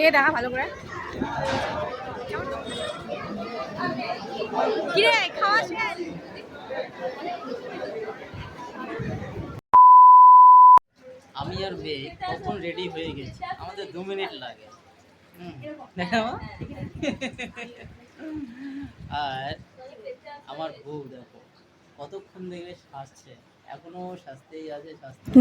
খেয়ে দেখা ভালো করে। আমি আর বে কখন রেডি হয়ে গেছি? আমাদের দু মিনিট লাগে। আর আমার বউ দেখো, কতক্ষণ দেখলে সাজছে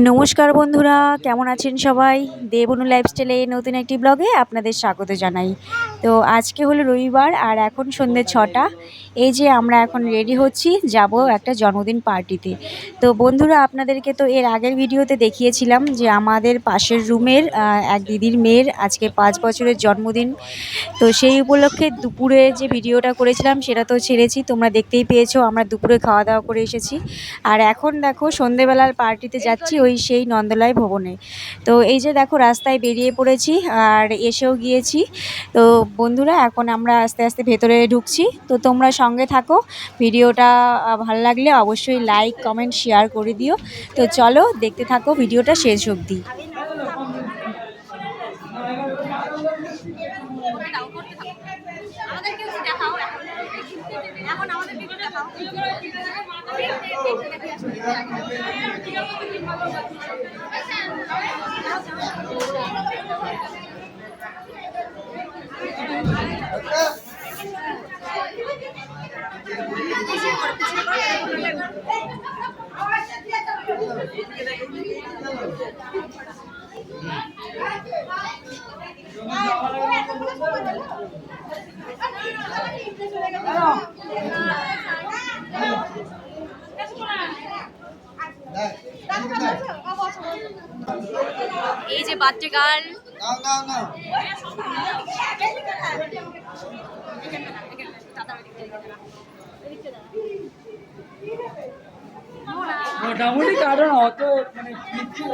নমস্কার বন্ধুরা, কেমন আছেন সবাই? দেবনু লাইফস্টাইলে নতুন একটি ব্লগে আপনাদের স্বাগত জানাই। তো আজকে হলো রবিবার আর এখন সন্ধ্যে ছটা। এই যে আমরা এখন রেডি হচ্ছি, যাব একটা জন্মদিন পার্টিতে। তো বন্ধুরা, আপনাদেরকে তো এর আগের ভিডিওতে দেখিয়েছিলাম যে আমাদের পাশের রুমের এক দিদির মেয়ের আজকে পাঁচ বছরের জন্মদিন। তো সেই উপলক্ষে দুপুরে যে ভিডিওটা করেছিলাম, সেটা তো ছেড়েছি, তোমরা দেখতেই পেয়েছ, আমরা দুপুরে খাওয়া দাওয়া করে এসেছি। আর এখন দেখো সন্ধেবেলার পার্টিতে যাচ্ছি ওই সেই নন্দলায় ভবনে। তো এই যে দেখো রাস্তায় বেরিয়ে পড়েছি আর এসেও গিয়েছি। তো বন্ধুরা এখন আমরা আস্তে আস্তে ভেতরে ঢুকছি। তো তোমরা সঙ্গে থাকো ভিডিওটা ভালো লাগলে অবশ্যই লাইক কমেন্ট শেয়ার করে দিও। তো চলো দেখতে থাকো ভিডিওটা শেষ অবধি। আমাদেরকে দেখাও এখন আমাদেরকে একটু দেখাও এই যে বাচ্চা গার্ল কারণ অত মানে কিছু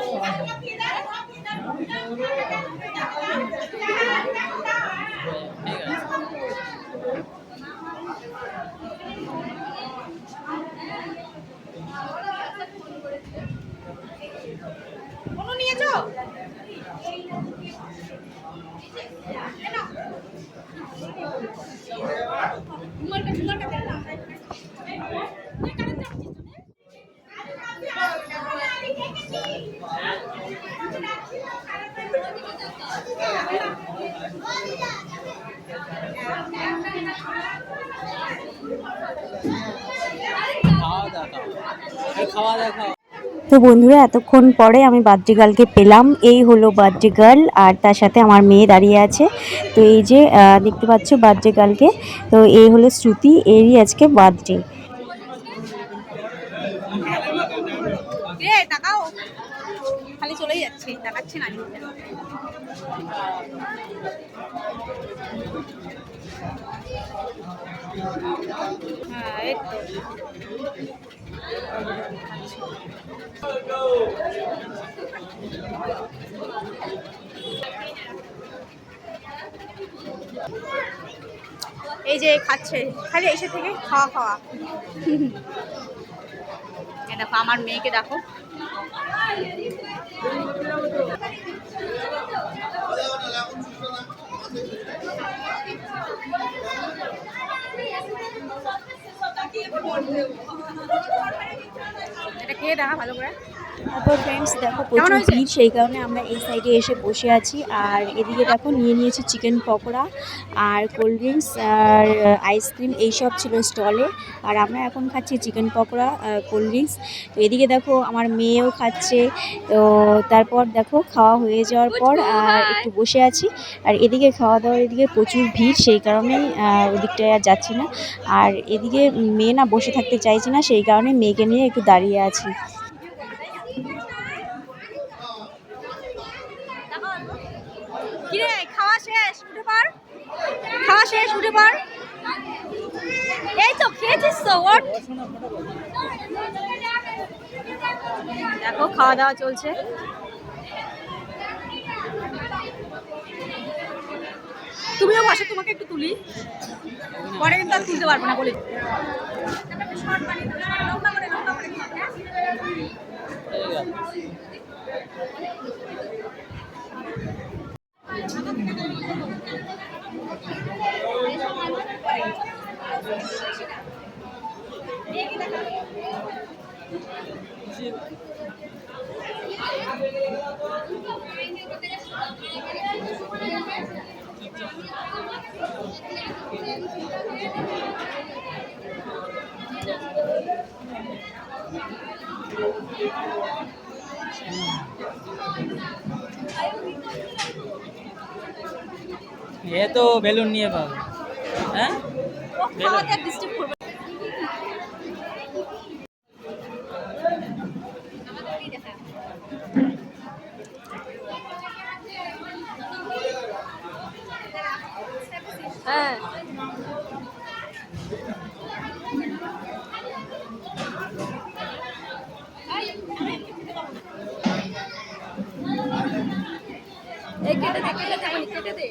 তো বন্ধুরা, এতক্ষণ পরে আমি বার্থডে গার্লকে পেলাম। এই হলো বার্থডে গার্ল আর তার সাথে আমার মেয়ে দাঁড়িয়ে আছে। তো এই যে দেখতে পাচ্ছ বার্থডে গার্লকে। তো এই হলো শ্রুতি, এরই আজকে বার্থডে। চলেই যাচ্ছে তাকাচ্ছে না হ্যাঁ এই এই যে খাচ্ছে খালি এসে থেকে খাওয়া খাওয়া। এ দেখো আমার মেয়েকে দেখো। এটা খেয়ে দেখা ভালো করে। তারপর ফ্রেন্ডস দেখো প্রচুর ভিড় সেই কারণে আমরা এই সাইডে এসে বসে আছি। আর এদিকে দেখো নিয়ে নিয়েছি চিকেন পকোড়া আর কোল্ড ড্রিঙ্কস আর আইসক্রিম এইসব ছিল স্টলে আর আমরা এখন খাচ্ছি চিকেন পকোড়া কোল্ড ড্রিঙ্কস তো এদিকে দেখো আমার মেয়েও খাচ্ছে। তো তারপর দেখো খাওয়া হয়ে যাওয়ার পর আর একটু বসে আছি। আর এদিকে খাওয়া দাওয়ার এদিকে প্রচুর ভিড় সেই কারণেই ওদিকটায় আর যাচ্ছি না। আর এদিকে মেয়ে না বসে থাকতে চাইছে না সেই কারণে মেয়েকে নিয়ে একটু দাঁড়িয়ে আছি কিরে খাওয়া শেষ, উঠে পার খাওয়া শেষ, উঠে পার এই তো খেয়েছিস তো ওট দেখো খাওয়া দাওয়া চলছে। তুমিও বসে, তোমাকে একটু তুলি। পরে কিন্তু আর তুলতে পারব না, বলে ঠিক এ তো বেলুন নিয়ে পাবে হ্যাঁ হ্যাঁ এই কেটে দে কেটে দে কেটে দে।